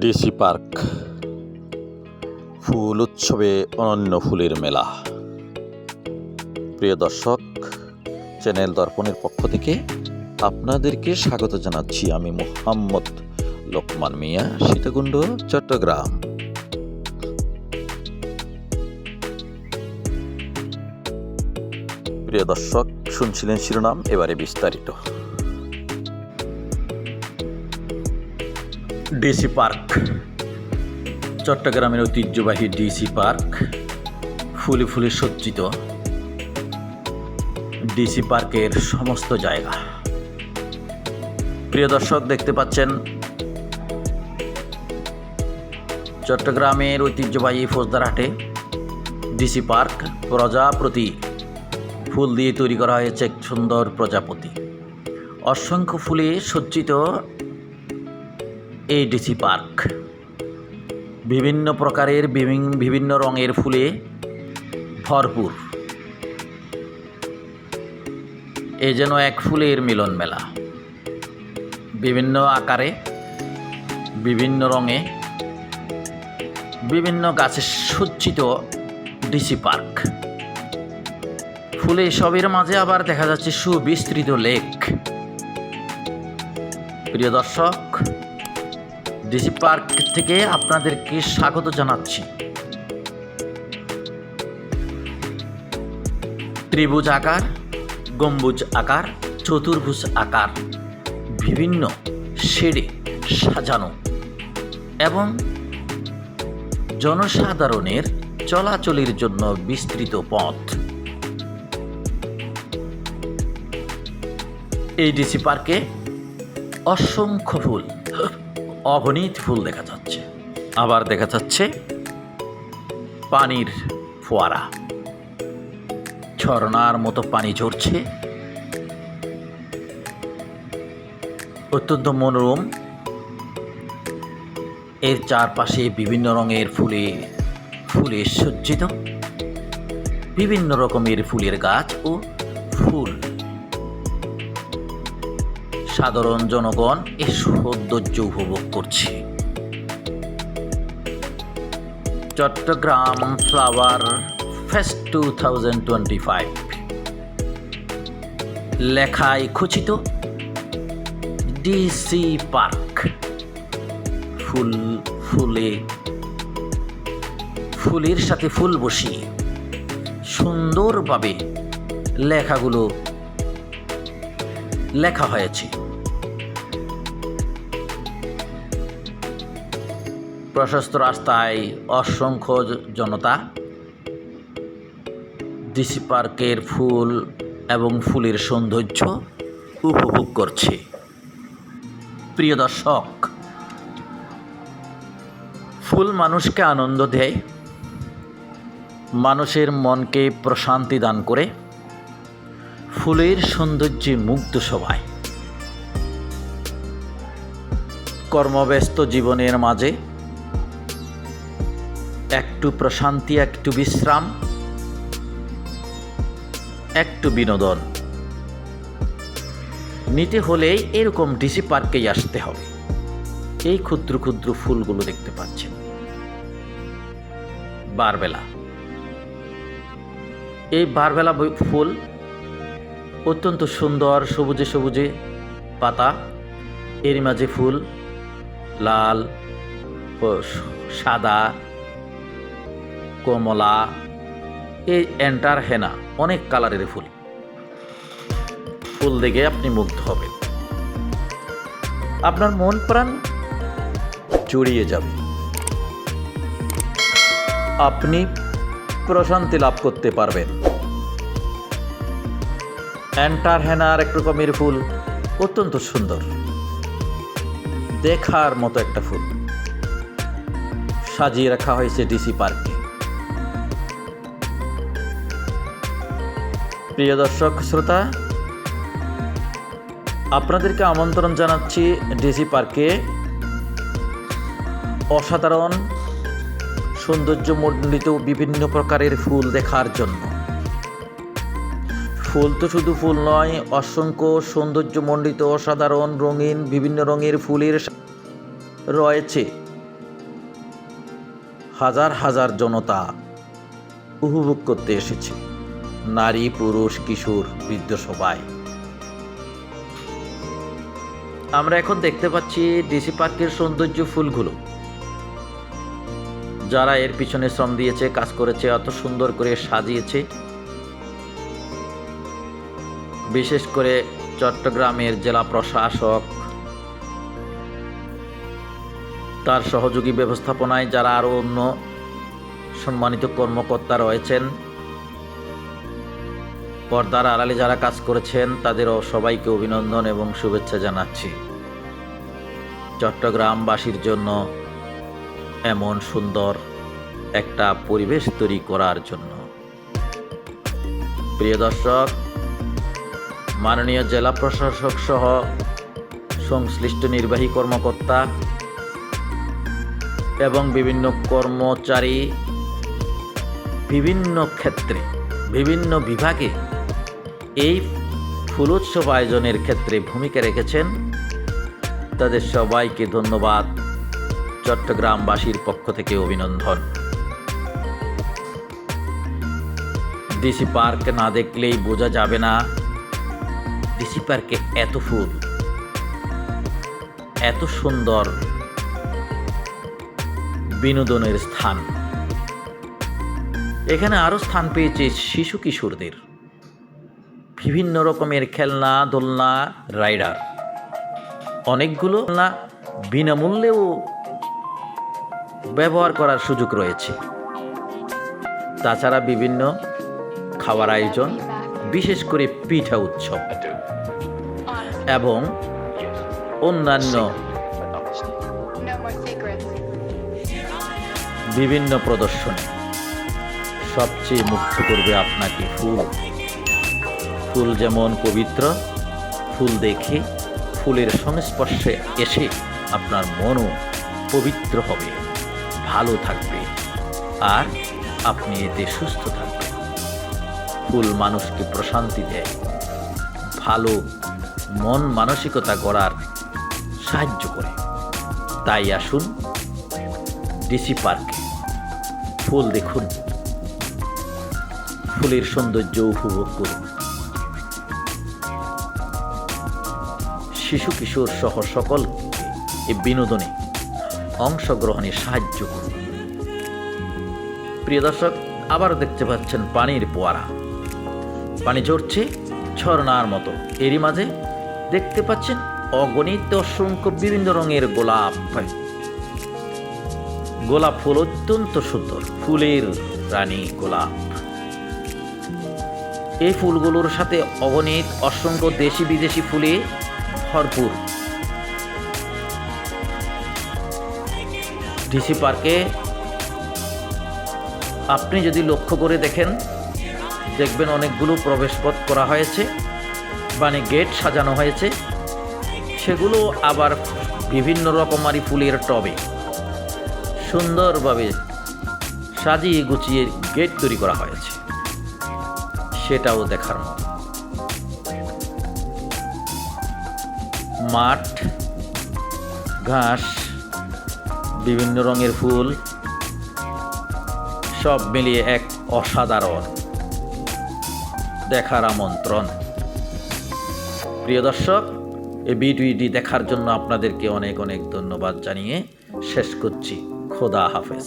DC park. ফুল উৎসবে অনন্য ফুলের মেলা। প্রিয় দর্শক, চ্যানেল দর্পণের পক্ষ থেকে আপনাদেরকে স্বাগত জানাচ্ছি আমি মোহাম্মদ লোকমান মিয়া, সীতাকুণ্ড, চট্টগ্রাম। প্রিয় দর্শক, শুনছিলেন শিরোনাম, এবারে বিস্তারিত। DC park. চট্টগ্রামের ঐতিহ্যবাহী ডিসি পার্ক, ফুলে ফুলে সজ্জিত। ডিসি পার্কের সমস্ত জায়গা। প্রিয় দর্শক, দেখতে পাচ্ছেন, চট্টগ্রামের ঐতিহ্যবাহী ফৌজদারহাটে ডিসি পার্ক প্রজাপতি ফুল দিয়ে তৈরি করা হয়েছে এক সুন্দর প্রজাপতি। অসংখ্য ফুলে সজ্জিত এই ডিসি পার্ক বিভিন্ন প্রকারের বিভিন- বিভিন্ন রঙের ফুলে ভরপুর। এ যেন এক ফুলের মিলন মেলা। বিভিন্ন আকারে, বিভিন্ন রঙে, বিভিন্ন গাছে সজ্জিত ডিসি পার্ক ফুলে সবের মাঝে আবার দেখা যাচ্ছে সুবিস্তৃত লেক। প্রিয় দর্শক ডিসি পার্ক থেকে আপনাদেরকে স্বাগত জানাচ্ছি। ত্রিভুজ আকার, গম্বুজ আকার, চতুর্ভুজ আকার, বিভিন্ন শেডে সাজানো এবং জনসাধারণের চলাচলের জন্য বিস্তৃত পথ। এই ডিসি পার্কে অসংখ্য ফুল অগণিত ফুল দেখা যাচ্ছে। আবার দেখা যাচ্ছে পানির ফোয়ারা। ঝর্ণার মতো পানি ঝরছে। অত্যন্ত মনোরম। এর চারপাশে বিভিন্ন রঙের ফুলে ফুলে সজ্জিত। বিভিন্ন রকমের ফুলের গাছ ও ফুল। সাধারণ জনগণ এর সৌন্দর্য উপভোগ করছে। Chittagong flower fest two thousand twenty five. লেখায় খচিত ডিসি পার্ক। ফুল, ফুলে, ফুলের সাথে ফুল বসিয়ে সুন্দরভাবে লেখাগুলো লেখা হয়েছে। প্রশস্ত রাস্তায় অসংখ্য জনতা, ডিসি পার্কের ফুল এবং ফুলের সৌন্দর্য উপভোগ করছে। প্রিয় দর্শক, ফুল মানুষকে আনন্দ দেয়, মানুষের মনকে প্রশান্তি দান করে। ফুলের সৌন্দর্যে মুগ্ধ সবাই। কর্মব্যস্ত জীবনের মাঝে একটু প্রশান্তি, একটু বিশ্রাম, একটু বিনোদন। নিতে হলে এরকম ডিসি পার্কেই আসতে হবে। এই ক্ষুদ্র ক্ষুদ্র ফুলগুলো দেখতে পাচ্ছেন। বারবেলা। এই বারবেলা ফুল অত্যন্ত সুন্দর সবুজে সবুজে পাতা, এর মাঝে ফুল, লাল সাদা, কমলা, এই এন্টার হেনা, অনেক কালারের ফুল। ফুল দেখে আপনি মুগ্ধ হবেন। আপনার মন প্রাণ জড়িয়ে যাবে। আপনি প্রশান্তি লাভ করতে পারবেন। অ্যান্টার হেনার এক রকমের ফুল। অত্যন্ত সুন্দর। দেখার মতো একটা ফুল। সাজিয়ে রাখা হয়েছে ডিসি পার্কে প্রিয় দর্শক, শ্রোতা, আপনাদেরকে আমন্ত্রণ জানাচ্ছি ডিসি পার্কে অসাধারণ সৌন্দর্যমণ্ডিত বিভিন্ন প্রকারের ফুল দেখার জন্য। ফুল তো শুধু ফুল নয়, অসংখ্য সৌন্দর্যমণ্ডিত, অসাধারণ রঙিন, বিভিন্ন রঙের ফুলের রয়েছে। হাজার হাজার জনতা উপভোগ করতে এসেছে। নারী, পুরুষ, কিশোর, বৃদ্ধ সবাই। আমরা এখন দেখতে পাচ্ছি ডিসি পার্কের সৌন্দর্য ফুলগুলো। যারা এর পিছনে শ্রম দিয়েছে, কাজ করেছে, অত সুন্দর করে সাজিয়েছে। বিশেষ করে চট্টগ্রামের জেলা প্রশাসক। তার সহযোগী ব্যবস্থাপনায় যারা আরও অন্য সম্মানিত কর্মকর্তা রয়েছেন, পর্দার আড়ালে যারা কাজ করেছেন, তাদেরও সবাইকে অভিনন্দন এবং শুভেচ্ছা জানাচ্ছি। চট্টগ্রামবাসীর জন্য এমন সুন্দর একটা পরিবেশ তৈরি করার জন্য। প্রিয় দর্শক মাননীয় জেলা প্রশাসক সহ সংশ্লিষ্ট নির্বাহী কর্মকর্তা এবং বিভিন্ন কর্মচারী বিভিন্ন ক্ষেত্রে, বিভিন্ন বিভাগে এই ফুলোৎসব আয়োজনের ক্ষেত্রে ভূমিকা রেখেছেন। তাদের সবাইকে ধন্যবাদ। চট্টগ্রামবাসীর পক্ষ থেকে অভিনন্দন। ডিসি পার্ক না দেখলেই বোঝা যাবে না ডিসি পার্কে এত ফুল, এত সুন্দর বিনোদনের স্থান। এখানে আরও স্থান পেয়েছে শিশু কিশোরদের। বিভিন্ন রকমের খেলনা, দোলনা, রাইডার। অনেকগুলো না বিনামূল্যেও ব্যবহার করার সুযোগ রয়েছে। তাছাড়া বিভিন্ন খাওয়ার আয়োজন, বিশেষ করে পিঠা উৎসব। এবং অন্যান্য. বিভিন্ন প্রদর্শনী সবচেয়ে মুগ্ধ করবে আপনাকে ফুল ফুল যেমন পবিত্র, ফুল দেখে ফুলের সংস্পর্শে এসে আপনার মনও পবিত্র হবে, ভালো থাকবে আর আপনি এতে সুস্থ থাকবেন ফুল মানুষকে প্রশান্তি দেয়, ভালো মন মানসিকতা গড়ার সাহায্য করে। তাই আসুন ডিসি পার্কে। ফুল দেখুন। ফুলের সৌন্দর্য উপভোগ করুন। শিশু কিশোর সহ সকলকে এই বিনোদনে অংশগ্রহণে সাহায্য করুন। প্রিয় দর্শক আবার দেখতে পাচ্ছেন পানির পোয়ারা। পানি ঝরছে ঝর্ণার মতো। এরই মাঝে দেখতে পাচ্ছেন অগণিত অসংখ্য বিভিন্ন রঙের গোলাপ। গোলাপ ফুল অত্যন্ত সুন্দর, ফুলের রানী গোলাপ। এই ফুলগুলোর সাথে অগণিত অসংখ্য দেশি বিদেশি ফুলে ভরপুর। ডিসি পার্কে আপনি যদি লক্ষ্য করে দেখেন, দেখবেন অনেকগুলো প্রবেশপথ করা হয়েছে। মানে গেট সাজানো হয়েছে। সেগুলো আবার বিভিন্ন রকমারি ফুলের টবে। সুন্দরভাবে সাজিয়ে গুছিয়ে গেট তৈরি করা হয়েছে। সেটাও দেখার মতো। মাঠ, ঘাস, বিভিন্ন রঙের ফুল, সব মিলিয়ে এক অসাধারণ দেখার আমন্ত্রণ। প্রিয় দর্শক, এই ভিডিওটি দেখার জন্য আপনাদেরকে অনেক অনেক ধন্যবাদ জানিয়ে শেষ করছি। খোদা হাফেজ।